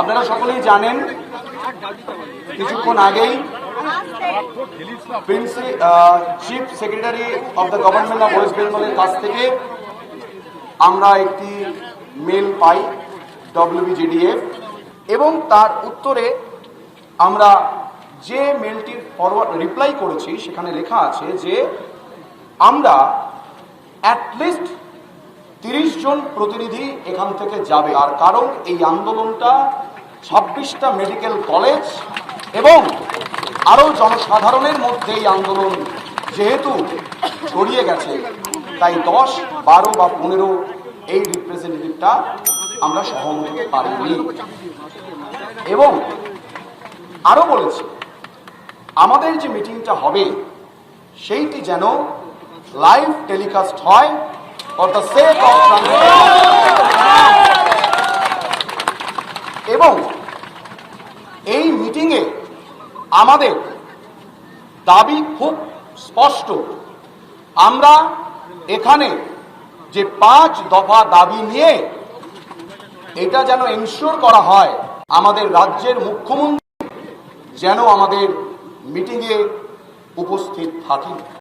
আপনারা সকলেই জানেন, কিছুক্ষণ আগেই chief secretary of the government of West বেঙ্গলের কাছ থেকে আমরা একটি মেল পাই ডব্লিউবিজিডিএফ এবং তার উত্তরে আমরা যে মেলটির ফরওয়ার্ড রিপ্লাই করেছি, সেখানে লেখা আছে যে আমরা অ্যাটলিস্ট তিরিশ জন প্রতিনিধি এখান থেকে যাবে। আর কারণ এই আন্দোলনটা ছাব্বিশটা মেডিকেল কলেজ এবং আরও জনসাধারণের মধ্যে এই আন্দোলন যেহেতু ছড়িয়ে গেছে, তাই দশ, বারো বা পনেরো এই রিপ্রেজেন্টেটিভটা আমরা সহমত পারিনি। এবং আরও বলেছি, আমাদের যে মিটিংটা হবে, সেইটি যেন লাইভ টেলিকাস্ট হয় ফর দ্য সেক অফ এবং এই মিটিংয়ে আমাদের দাবি খুব স্পষ্ট। আমরা এখানে যে পাঁচ দফা দাবি নিয়ে এটা যেন এনশিওর করা হয়, আমাদের রাজ্যের মুখ্যমন্ত্রী যেন আমাদের মিটিংয়ে উপস্থিত থাকেন।